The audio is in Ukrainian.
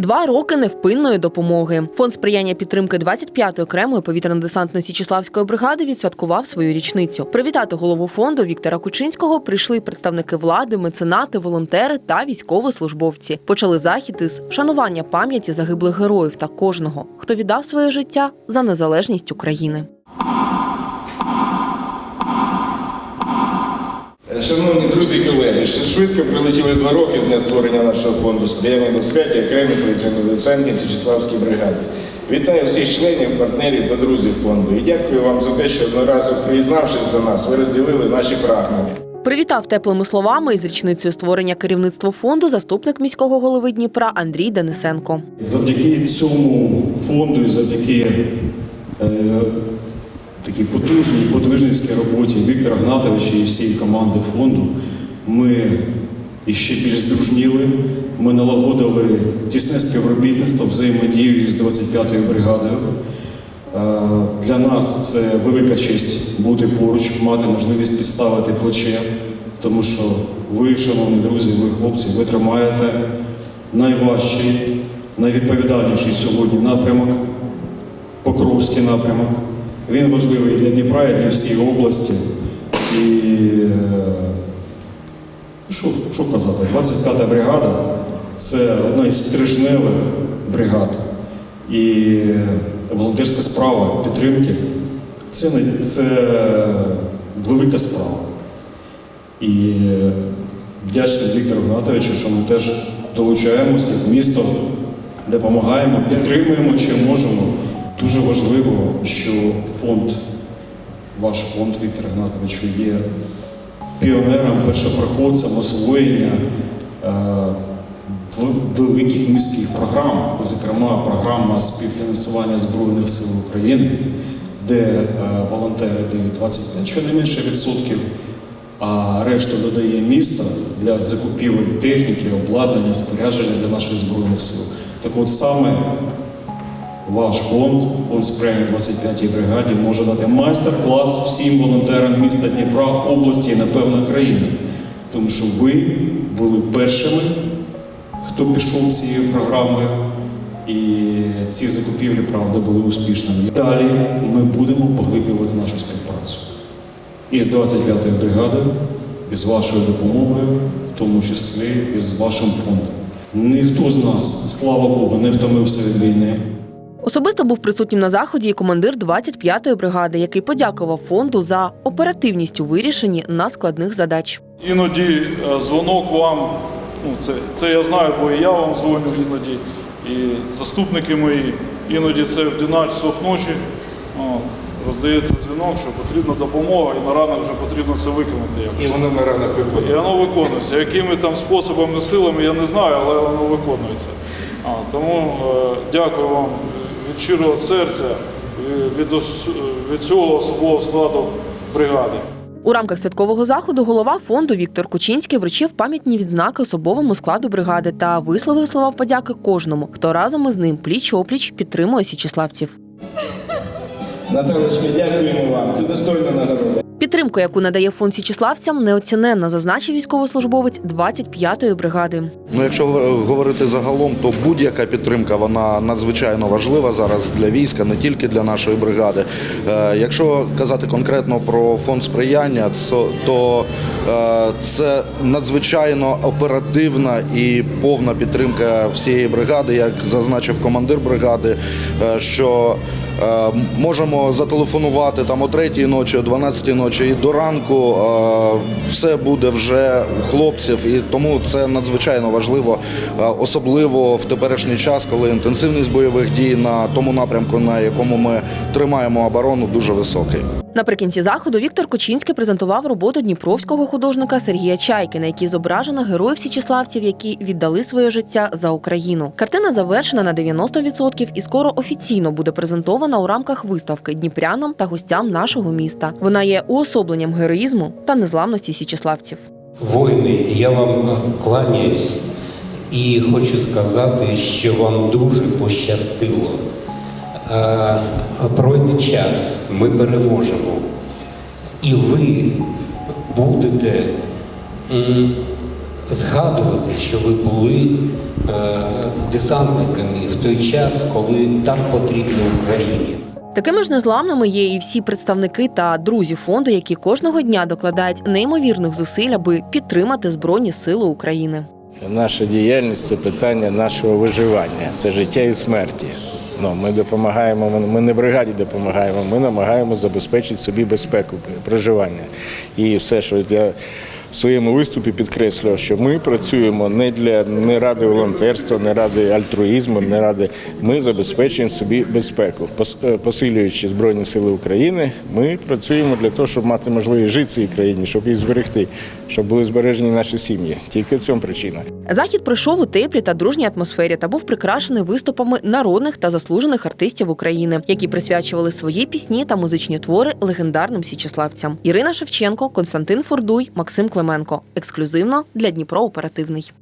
Два роки невпинної допомоги. Фонд сприяння підтримки 25-ї окремої повітряно-десантної Січіславської бригади відсвяткував свою річницю. Привітати голову фонду Віктора Кучинського прийшли представники влади, меценати, волонтери та військовослужбовці. Почали захід із вшанування пам'яті загиблих героїв та кожного, хто віддав своє життя за незалежність України. Шановні друзі і колеги, ще швидко прилетіли два роки з дня створення нашого фонду сприяння безпеки окремої повітряно-десантній Січеславській бригаді. Вітаю всіх членів, партнерів та друзів фонду і дякую вам за те, що одноразу приєднавшись до нас, ви розділили наші прагнення. Привітав теплими словами із річницею створення керівництва фонду заступник міського голови Дніпра Андрій Денисенко. Завдяки цьому фонду і завдяки е, такій потужній подвижницькій роботі Віктора Гнатовича і всієї команди фонду ми іще більш здружніли. Ми налагодили тісне співробітництво, взаємодію із 25-ю бригадою. Е, Для нас це велика честь бути поруч, мати можливість підставити плече, тому що ви, шановні друзі, ви хлопці, ви тримаєте найважчий, найвідповідальніший сьогодні напрямок, Покровський напрямок. Він важливий для Дніпра, і для всієї області. І е, що, що казати, 25-та бригада це одна із стрижневих бригад. І волонтерська справа підтримки це, це велика справа. І вдячний Віктору Гнатовичу, що ми теж долучаємося як місто, допомагаємо, підтримуємо чим можемо. Дуже важливо, що фонд, ваш фонд Віктора Гнатовичу є піонером, першопроходцем освоєння е, великих міських програм, зокрема програма співфінансування Збройних сил України, де е, волонтери дають 25 щонайменше відсотків, а решту додає місто для закупівель техніки, обладнання, спорядження для наших збройних сил. Так от саме ваш фонд, фонд сприяння 25-й бригаді, може дати майстер-клас всім волонтерам міста Дніпра, області і, напевно, країни. Тому що ви були першими, хто пішов цією програмою, і ці закупівлі, правда, були успішними. Далі ми будемо поглиблювати нашу співпрацю. І з 25-ю бригадою, і з вашою допомогою, в тому числі і з вашим фондом. Ніхто з нас, слава Богу, не втомився від війни. Особисто був присутнім на заході і командир 25-ї бригади, який подякував фонду за оперативність у вирішенні надскладних задач. Іноді е, дзвонок вам, ну це, це я знаю, бо і я вам дзвоню іноді, і заступники мої, іноді це в 12 часов ночі. От, роздається дзвінок, що потрібна допомога, і на ранок вже потрібно це виконати. якось. І воно на ранок І воно виконується. Якими там способами, силами, я не знаю, але воно виконується. А, тому е, дякую вам щирого серця, е, від, ос- від цього особового складу бригади. У рамках святкового заходу голова фонду Віктор Кучинський вручив пам'ятні відзнаки особовому складу бригади та висловив слова подяки кожному, хто разом із ним пліч опліч підтримує січеславців. Наталочка, дякуємо вам. Це достойна нагорода. Підтримку, яку надає фонд січеславцям, неоціненна, зазначив військовослужбовець 25-ї бригади. Ну, якщо говорити загалом, то будь-яка підтримка вона надзвичайно важлива зараз для війська, не тільки для нашої бригади. Е, Якщо казати конкретно про фонд сприяння, то е, це надзвичайно оперативна і повна підтримка всієї бригади, як зазначив командир бригади, е, що можемо зателефонувати там о 3 ночі, о 12 ночі і до ранку е, все буде вже у хлопців, і тому це надзвичайно важливо, е, особливо в теперішній час, коли інтенсивність бойових дій на тому напрямку, на якому ми тримаємо оборону, дуже високий. Наприкінці заходу Віктор Кучинський презентував роботу дніпровського художника Сергія Чайки, на якій зображено героїв січеславців, які віддали своє життя за Україну. Картина завершена на 90% і скоро офіційно буде презентована у рамках виставки дніпрянам та гостям нашого міста. Вона є уособленням героїзму та незламності січеславців. Воїни, я вам кланяюсь і хочу сказати, що вам дуже пощастило. Е, Пройде час, ми переможемо. І ви будете згадувати, що ви були е, десантниками в той час, коли так потрібно Україні. Такими ж незламними є і всі представники та друзі фонду, які кожного дня докладають неймовірних зусиль, аби підтримати Збройні Сили України. Наша діяльність це питання нашого виживання, це життя і смерті. Ну, ми допомагаємо, ми- не бригаді допомагаємо, ми намагаємося забезпечити собі безпеку проживання. І все, що я в своєму виступі підкреслював, що ми працюємо не для не ради волонтерства, не ради альтруїзму, не ради. Ми забезпечуємо собі безпеку. Е, Посилюючи Збройні Сили України, ми працюємо для того, щоб мати можливість жити в цій країні, щоб її зберегти, щоб були збережені наші сім'ї. Тільки в цьому причина. Захід пройшов у теплій та дружній атмосфері та був прикрашений виступами народних та заслужених артистів України, які присвячували свої пісні та музичні твори легендарним січеславцям. Ірина Шевченко, Константин Фордуй, Максим Клименко. Ексклюзивно для Дніпро Оперативний.